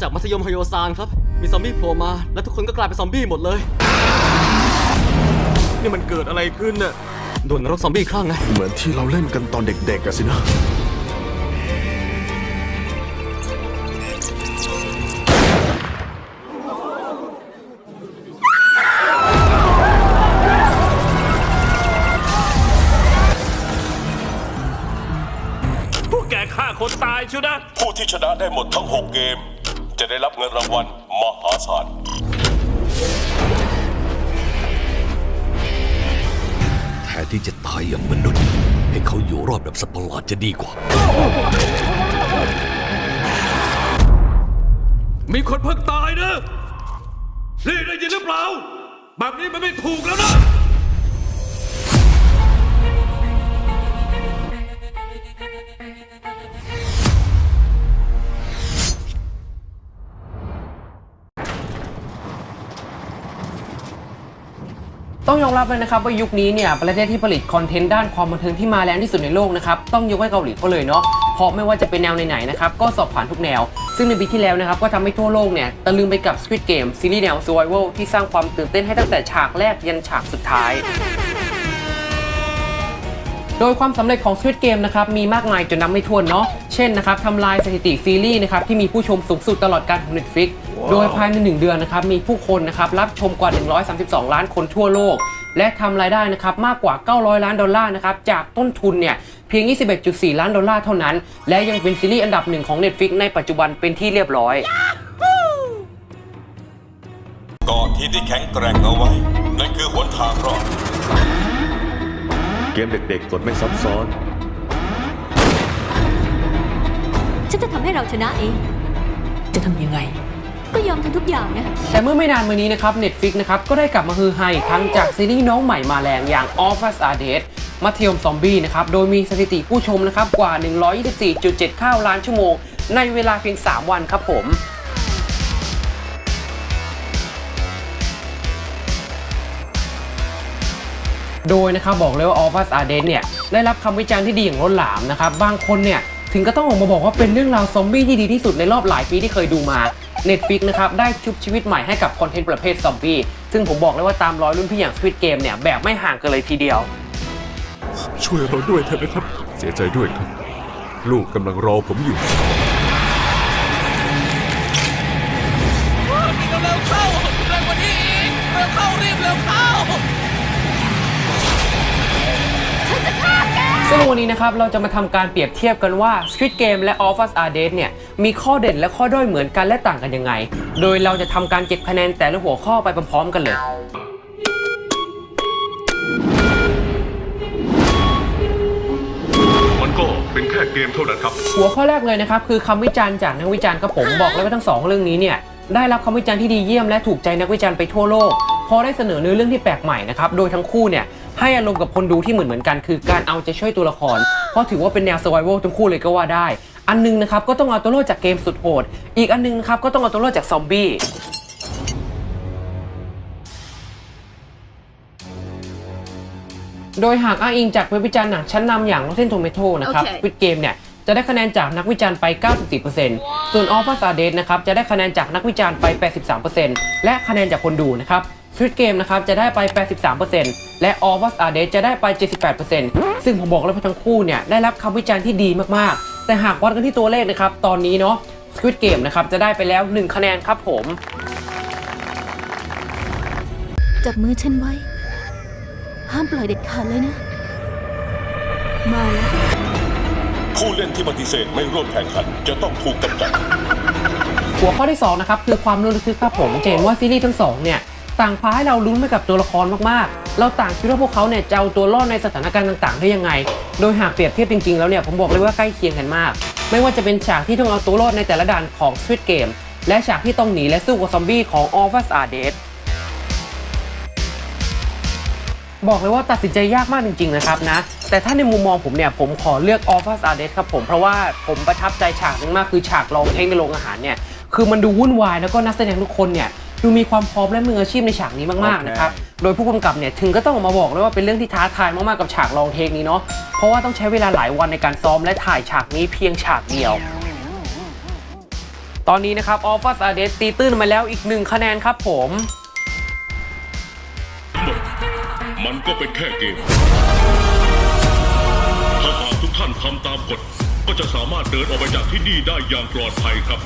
จากมัธยมฮโยซานครับ มีซอมบี้โผล่มา แล้วทุกคนก็กลายเป็นซอมบี้หมดเลย นี่มันเกิดอะไรขึ้นน่ะโดนนรกซอมบี้คลั่งไง เหมือนที่เราเล่นกันตอนเด็กๆอะสินะ พวกแกฆ่าคนตายชัวนะ ผู้ที่ชนะได้หมดทั้ง 6 เกม จะได้รับเงินรางวัลมหาศาลแทนที่จะตายอย่างมนุษย์ ให้เขาอยู่รอดแบบสัตว์ประหลาดจะดีกว่า มีคนเพิ่งตายนะนี่ได้ยินหรือเปล่า แบบนี้มันไม่ถูกแล้วนะ ต้องยอมรับเลยนะครับว่ายุคนี้เนี่ยประเทศที่ผลิตคอนเทนต์ด้านความบันเทิงที่มาแรงที่สุดในโลกนะครับต้องยกให้เกาหลีเขาเลยเนาะเพราะไม่ว่าจะเป็นแนวไหนๆนะครับก็สอบผ่านทุกแนว ซึ่งในปีที่แล้วนะครับก็ทำให้ทั่วโลกเนี่ยตะลึงไปกับ Squid Game ซีรีส์แนว Survival ที่สร้างความตื่นเต้นให้ตั้งแต่ฉากแรกยันฉากสุดท้ายโดยความสำเร็จของ Squid Game นะครับมีมากมายจนนับไม่ถ้วนเนาะ เช่นนะครับทำลายสถิติซีรีส์นะครับที่มีผู้ชมสูงสุดตลอดการของ Netflix โดยภายใน 1 เดือนนะครับ มีผู้คนนะครับรับชมกว่า 132 ล้านคนทั่วโลก และทำรายได้นะครับมากกว่า 900 ล้านดอลลาร์นะครับจากต้นทุนเนี่ยเพียง 21.4 ล้านดอลลาร์เท่านั้น และยังเป็นซีรีส์อันดับหนึ่งของ Netflix ในปัจจุบันเป็นที่เรียบร้อยก่อที่ที่แข็งแกร่งเอาไว้ นั่นคือหนทางรอดเกมเด็กๆกดไม่ซับซ้อน ฉันจะทำให้เราชนะเอง จะทำยังไง ก็ยอมทำทุกอย่างนะ แต่เมื่อไม่นานมานี้นะครับ Netflix นะครับก็ได้กลับมาฮือฮาอีกครั้งจากซีรีส์น้องใหม่มาแรงอย่าง All of Us Are Dead มัธยมซอมบี้นะครับ โดยมีสถิติผู้ชมนะครับกว่า 124.79 ล้านชั่วโมง ในเวลาเพียง 3 วันครับผมโดยนะครับบอกเลยว่า All of Us Are Dead เนี่ยได้รับคำวิจารณ์ที่ดีอย่างล้นหลามนะครับ บางคนเนี่ยถึงก็ต้องออกมาบอกว่าเป็นเรื่องราวซอมบี้ที่ดีที่สุดในรอบหลายปีที่เคยดูมา Netflix นะครับได้ชุบชีวิตใหม่ให้กับคอนเทนต์ประเภทซอมบี้ซึ่งผมบอกเลยว่าตามรอยรุ่นพี่อย่าง Squid Game เนี่ยแบบไม่ห่างกันเลยทีเดียว ช่วยเราด้วยเถอะนะครับ เสียใจด้วยครับ ลูกกำลังรอผมอยู่ซึ่งวันนี้นะครับเราจะมาทำการเปรียบเทียบกันว่า Squid Game และ All of Us Are Dead เนี่ย มีข้อเด่นและข้อด้อยเหมือนกันและต่างกันยังไง โดยเราจะทำการเก็บคะแนนแต่ละหัวข้อไปพร้อมๆกันเลย มันก็เป็นแค่เกมเท่านั้นครับ หัวข้อแรกเลยนะครับคือคำวิจารณ์จากนักวิจารณ์ครับผมบอกเลยว่าทั้งสองเรื่องนี้เนี่ยได้รับคำวิจารณ์ที่ดีเยี่ยมและถูกใจนักวิจารณ์ไปทั่วโลกเพราะได้เสนอเนื้อเรื่องที่แปลกใหม่นะครับโดยทั้งคู่เนี่ย ให้อารมณ์กับคนดูที่เหมือนเหมือนๆกัน คือการเอาใจช่วยตัวละคร เพราะถือว่าเป็นแนว survival ทั้งคู่เลยก็ว่าได้ อันหนึงนะครับก็ต้องเอาตัวรอดจากเกมสุดโหด อีกอันหนึงนะครับก็ต้องเอาตัวรอดจากซอมบี้โดยหากอ้างอิงจากเว็บวิจารณ์หนังชั้นนำอย่าง Rotten Tomato นะครับโอเค Squid Game เนี่ยจะได้คะแนนจากนักวิจารณ์ไป 94%ส่วน All of Us Are Dead นะครับจะได้คะแนนจากนักวิจารณ์ไป 83%และคะแนนจากคนดูนะครับ Squid Game นะครับจะได้ไป 83%และ All of Us Are Dead จะได้ไป 78%ซึ่งผมบอกเลยว่าทั้งคู่เนี่ยได้รับคำวิจารณ์ที่ดีมากๆ แต่หากวัดกันที่ตัวเลขนะครับตอนนี้เนาะ Squid Game นะครับจะได้ไปแล้ว 1 คะแนนครับผม จับมือฉันไว้ ห้ามปล่อยเด็ดขาดเลยนะ มาแล้ว ผู้เล่นที่ปฏิเสธไม่ร่วมแข่งขัน จะต้องถูกกำจัด หัวข้อที่ 2 นะครับ คือความลุ้นระทึกครับผมจะเห็นว่าซีรีส์ทั้งสองเนี่ย ต่างพาให้เราลุ้นไปกับตัวละครมากๆ เราต่างคิดว่าพวกเขาเนี่ยจะเอาตัวรอดในสถานการณ์ต่างๆ ได้ยังไง โดยหากเปรียบเทียบจริงๆ แล้วเนี่ยผมบอกเลยว่าใกล้เคียงกันมาก ไม่ว่าจะเป็นฉากที่ต้องเอาตัวรอดในแต่ละด่านของ Squid Game และฉากที่ต้องหนีและสู้กับซอมบี้ของ All of Us Are Dead บอกเลยว่าตัดสินใจยากมากจริง ๆ นะครับนะ แต่ถ้าในมุมมองผมเนี่ยผมขอเลือก of Us Are Dead ครับผม เพราะว่าผมประทับใจฉากนึงมากคือฉากลองเทคในโรงอาหารเนี่ย คือมันดูวุ่นวายแล้วก็นักแสดงทุกคนเนี่ย ดูมีความพร้อมและมืออาชีพในฉากนี้มากๆนะครับ โดยผู้กำกับเนี่ยถึงก็ต้องออกมาบอกเลยว่าเป็นเรื่องที่ท้าทายมากๆกับฉากลองเทคนี้เนาะ เพราะว่าต้องใช้เวลาหลายวันในการซ้อมและถ่ายฉากนี้เพียงฉากเดียว ตอนนี้นะครับออฟฟัสอาเดสตีตื้นมาแล้วอีกหนึ่งคะแนนครับผม มันก็เป็นแค่เกม ถ้าหากทุกท่านทำตามกฎก็จะสามารถเดินออกไปจากที่นี่ได้อย่างปลอดภัยครับ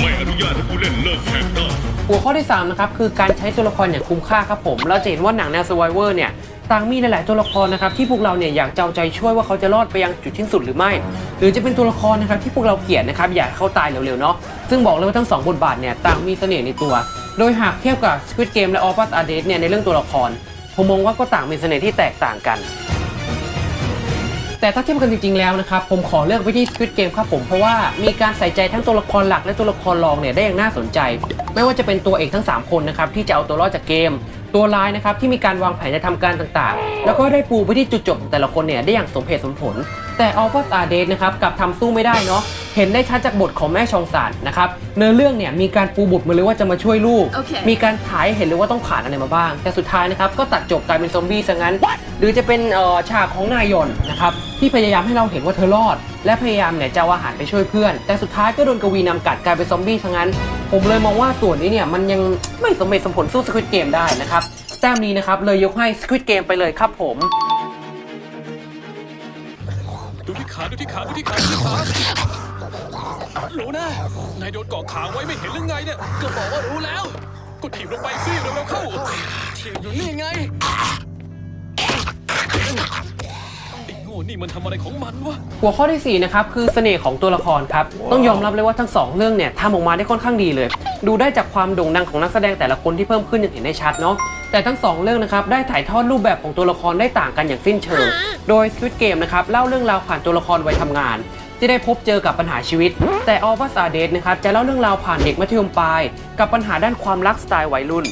ไม่อนุญาตให้ผู้เล่นเลิกแข่งได้ หัวข้อที่ 3 นะครับ คือการใช้ตัวละครอย่างคุ้มค่าครับผม เราจะเห็นว่าหนังแนว Survivor เนี่ยต่างมีหลายๆตัวละครนะครับที่พวกเราเนี่ยอยากเจะเอาใจช่วยว่าเขาจะรอดไปยังจุดสิ้นสุดหรือไม่ หรือจะเป็นตัวละครนะครับที่พวกเราเกลียดนะครับอยากให้เขาตายเร็วๆเนาะซึ่งบอกเลยว่าทั้งสองบทบาทเนี่ยต่างมีเสน่ห์ในตัว โดยหากเทียบกับ Squid Game และ of Us Are Dead เนี่ยในเรื่องตัวละคร ผมมองว่าก็ต่างมีเสน่ห์ที่แตกต่างกัน แต่ถ้าเทียบกันจริงๆแล้วนะครับผมขอเลือกไปที่ Squid Game ครับผมเพราะว่ามีการใส่ใจทั้งตัวละครหลักและตัวละครรองเนี่ยได้อย่างน่าสนใจ ไม่ว่าจะเป็นตัวเอกทั้ง 3 คนนะครับที่จะเอาตัวรอดจากเกม ตัวร้ายนะครับที่มีการวางแผนจะทำการต่างๆ แล้วก็ได้ปูไปที่จุดจบของแต่ละคนเนี่ยได้อย่างสมเหตุสมผล แต่ a l p h a s a r d a t นะครับกลับทำสู้ไม่ได้เนาะเห็นได้ชัดจากบทของแม่ชองสารนะครับเนื้อเรื่องเนี่ยมีการปูบทมาเลยว่าจะมาช่วยลูกมีการถ่ายให้เห็นเลยว่าต้องผ่านอะไรมาบ้าง แต่สุดท้ายนะครับก็ตัดจบกลายเป็นซอมบี้ซะงั้นหรือจะเป็นเอ่อฉากของนายยนนะครับที่พยายามให้เราเห็นว่าเธอรอด และพยายามเนี่ยจะเอาอาหารไปช่วยเพื่อน แต่สุดท้ายก็โดนกวีนำกัดกลายเป็นซอมบี้ซะงั้น ผมเลยมองว่าส่วนนี้เนี่ยมันยังไม่สมเหตุสมผลสู้สควิตเกมได้นะครับแต้มนี้นะครับเลยยกให้สควิตเกมไปเลยครับผมดูที่ ขาดูที่ขาดูที่ขาดูที่ขารู้นะนายโดนเกาะขาไว้ไม่เห็นหรือไงเนี่ยก็บอกว่ารู้แล้วก็ถีบลงไปสิเร็วๆเข้าถีบอยู่นี่ไงโง่นี่มันทำอะไรของมันวะหัวข้อทีสี่ 4 นะครับ คือเสน่ห์ของตัวละครครับ ต้องยอมรับเลยว่าทั้งสองเรื่องเนี่ยทำออกมาได้ค่อนข้างดีเลย ดูได้จากความโด่งดังของนักแสดงแต่ละคนที่เพิ่มขึ้นอย่างเห็นได้ชัดเนาะ แต่ทั้งสองเรื่องนะครับได้ถ่ายทอดรูปแบบของตัวละครได้ต่างกันอย่างสิ้นเชิง โดย Squid Game นะครับเล่าเรื่องราวผ่านตัวละครวัยทำงานที่ได้พบเจอกับปัญหาชีวิต แต่ All of Us Are Dead นะครับจะเล่าเรื่องราวผ่านเด็กมัธยมปลาย กับปัญหาด้านความรักสไตล์วัยรุ่น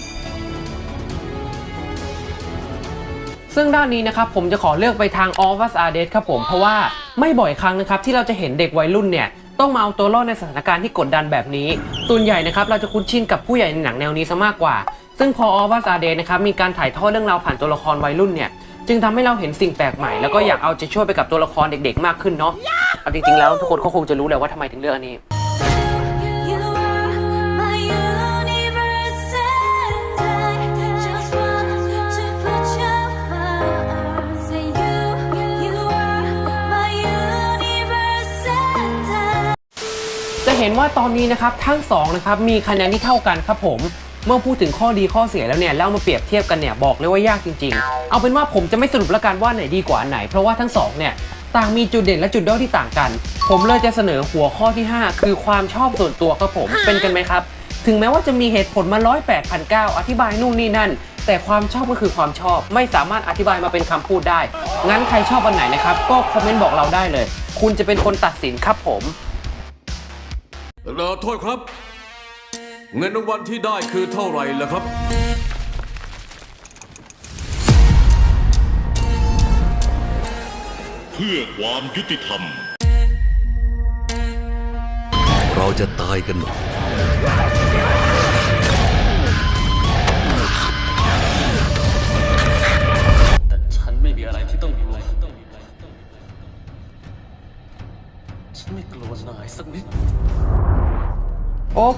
ซึ่งด้านนี้นะครับผมจะขอเลือกไปทาง All of Us Are Dead ครับผมเพราะว่าไม่บ่อยครั้งนะครับที่เราจะเห็นเด็กวัยรุ่นเนี่ยต้องมาเอาตัวรอดในสถานการณ์ที่กดดันแบบนี้ส่วนใหญ่นะครับเราจะคุ้นชินกับผู้ใหญ่ในหนังแนวนี้ซะมากกว่า ซึ่งพอ All of Us Are Dead นะครับมีการถ่ายทอดเรื่องราวผ่านตัวละครวัยรุ่นเนี่ยจึงทำให้เราเห็นสิ่งแปลกใหม่แล้วก็อยากเอาใจช่วยไปกับตัวละครเด็กๆ มากขึ้นเนาะเอาจริงๆแล้วทุกคนก็คงจะรู้และว่าทำไมถึงเลือกอันนี้จะเห็นว่าตอนนี้นะครับทั้งสองนะครับมีคะแนนที่เท่ากันครับผม เมื่อพูดถึงข้อดีข้อเสียแล้วเนี่ยแล้วเอามาเปรียบเทียบกันเนี่ยบอกเลยว่ายากจริง ๆ เอาเป็นว่าผมจะไม่สรุปแล้วกันว่าไหนดีกว่าอันไหน เพราะว่าทั้งสองเนี่ยต่างมีจุดเด่นและจุดด้อยที่ต่างกัน ผมเลยจะเสนอหัวข้อที่ 5 คือความชอบส่วนตัวครับผมเป็นกันไหมครับ ถึงแม้ว่าจะมีเหตุผลมาร้อยแปดพันเก้าอธิบายนู่นนี่นั่น แต่ความชอบก็คือความชอบ ไม่สามารถอธิบายมาเป็นคำพูดได้ งั้นใครชอบอันไหนนะครับ ก็คอมเมนต์บอกเราได้เลย คุณจะเป็นคนตัดสินครับผมเออโทษครับ เงินรางวัลที่ได้คือเท่าไหร่ล่ะครับ เพื่อความยุติธรรม เราจะตายกันหมด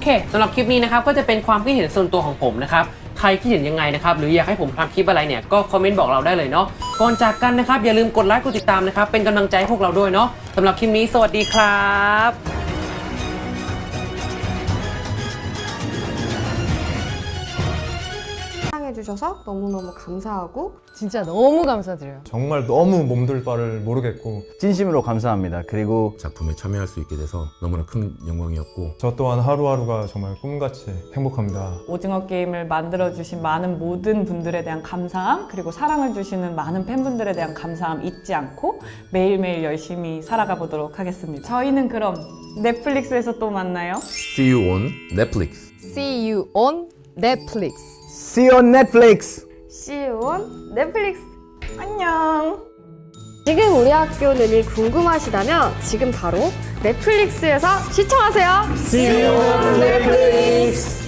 เคสำหรับคลิปนี้นะครับก็จะเป็นความคิดเห็นส่วนตัวของผมนะครับ ใครคิดเห็นยังไงนะครับ หรืออยากให้ผมทำคลิปอะไรเนี่ย ก็คอมเมนต์บอกเราได้เลยเนาะ ก่อนจากกันนะครับ อย่าลืมกดไลค์ กดติดตามนะครับ เป็นกำลังใจให้พวกเราด้วยเนาะสำหรับคลิปนี้ สวัสดีครับ 사랑해주셔서 너무너무 감사하고 진짜 너무 감사드려요. 정말 너무 몸둘 바를 모르겠고 진심으로 감사합니다. 그리고 작품에 참여할 수 있게 돼서 너무나 큰 영광이었고 저 또한 하루하루가 정말 꿈같이 행복합니다. 오징어 게임을 만들어 주신 많은 모든 분들에 대한 감사함, 그리고 사랑을 주시는 많은 팬분들에 대한 감사함 잊지 않고 매일매일 열심히 살아가 보도록 하겠습니다. 저희는 그럼 넷플릭스에서 또 만나요. See you on Netflix See you on Netflix. See you on Netflix. See you on 넷플릭스. 안녕. 지금 우리 학교 는이 궁금하시다면 지금 바로 넷플릭스에서 시청하세요. See you on 넷플릭스